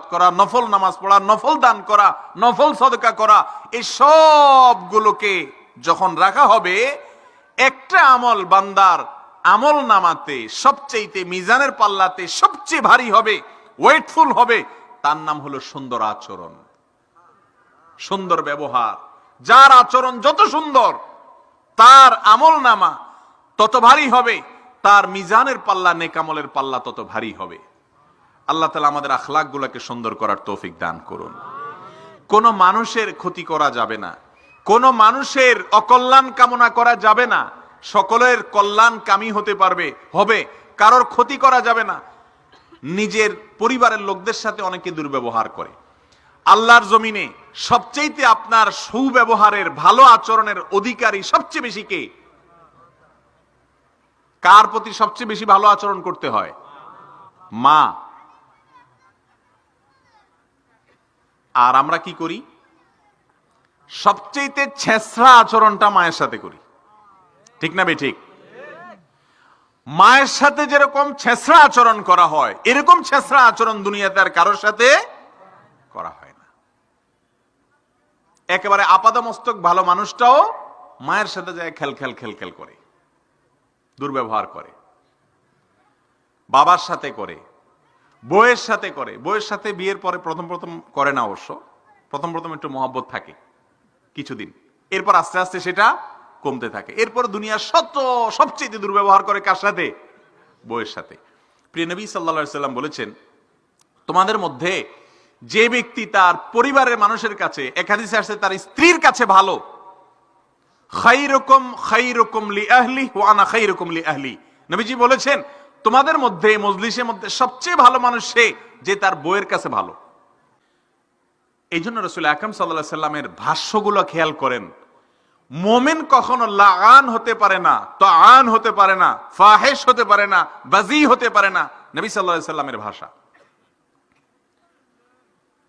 করা, নফল নামাজ পড়া, নফল দান করা, নফল সদকা করা, এই সবগুলোকে যখন রাখা হবে, একটা আমল বান্দার আমল নামাতে সবচেয়েতে মিজানের পাল্লাতে সবচেয়ে ভারী হবে, ওয়েটফুল হবে, তার নাম হলো সুন্দর আচরণ। সুন্দর ব্যবহার। যার আচরণ যত সুন্দর, তার আমল নামা তত ভারী হবে, তার মিজানের পাল্লা নেকামলের পাল্লা তত ভারী হবে। আল্লাহ তালা আমাদের আখলাক গুলাকে সুন্দর করার তৌফিক দান করুন। কোন মানুষের ক্ষতি করা যাবে না। কোন মানুষের অকল্যাণ কামনা করা যাবে না। সকলের কল্যাণ কামি হতে পারবে, হবে। কারোর ক্ষতি করা যাবে না। নিজের পরিবারের লোকদের সাথে অনেকে দুর্ব্যবহার করে। আল্লাহর জমিনে সবচেয়েতে আপনার সুব্যবহারের, ভালো আচরণের অধিকারী সবচেয়ে বেশি কে? কার প্রতি সবচেয়ে বেশি ভালো আচরণ করতে হয়? মা। আর আমরা কি করি? সবচেয়েতে ছেসরা আচরণটা মায়ের সাথে করি। ঠিক না বে ঠিক? মায়ের সাথে যেরকম ছেসরা আচরণ করা হয়, এরকম ছেসরা আচরণ দুনিয়াতে আর কারোর সাথে করা হয় না। একেবারে আপাদমস্তক ভালো মানুষটাও মায়ের সাথে যায় খেল খেল খেল খেল করে, দুর্ব্যবহার করে, বাবার সাথে করে বইয়ের সাথে করে, বইয়ের সাথে বিয়ের পরে প্রথম প্রথম করে না অবশ্য, প্রথম প্রথম একটু মহব্বত থাকে কিছুদিন। এরপর আস্তে আস্তে সেটা কমতে থাকে। এরপর দুনিয়ার শত সবচেয়ে দুর্ব্যবহার করে কার সাথে? বইয়ের সাথে। প্রিয় নবী সাল্লা সাল্লাম বলেছেন, তোমাদের মধ্যে যে ব্যক্তি তার পরিবারের মানুষের কাছে একাদিসে আসছে, তার স্ত্রীর কাছে ভালো। খাইরকম খাইরকম লি আহলি ওয়ানা খাইরকম লি আহলি। নবীজি বলেছেন তোমাদের মধ্যে, মজলিসের মধ্যে সবচেয়ে ভালো মানুষ সে যে তার বইয়ের কাছে ভালো। এই জন্য রসুল আকরম সাল্লাহ সাল্লামের ভাষ্যগুলো খেয়াল করেন। মোমেন কখনো লাগান হতে পারে না তো আন হতে পারে না, ফাহেশ হতে পারে না, বাজি হতে পারে না, নবী সাল্লাহ সাল্লামের ভাষা।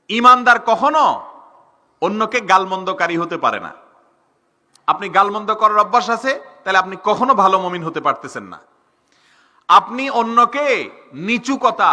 ইমানদার কখনো অন্যকে গালমন্দকারী হতে পারে না। আপনি গালমন্দ করার অভ্যাস আছে, তাহলে আপনি কখনো ভালো মমিন হতে পারতেছেন না। আপনি অন্যকে নিচু কথা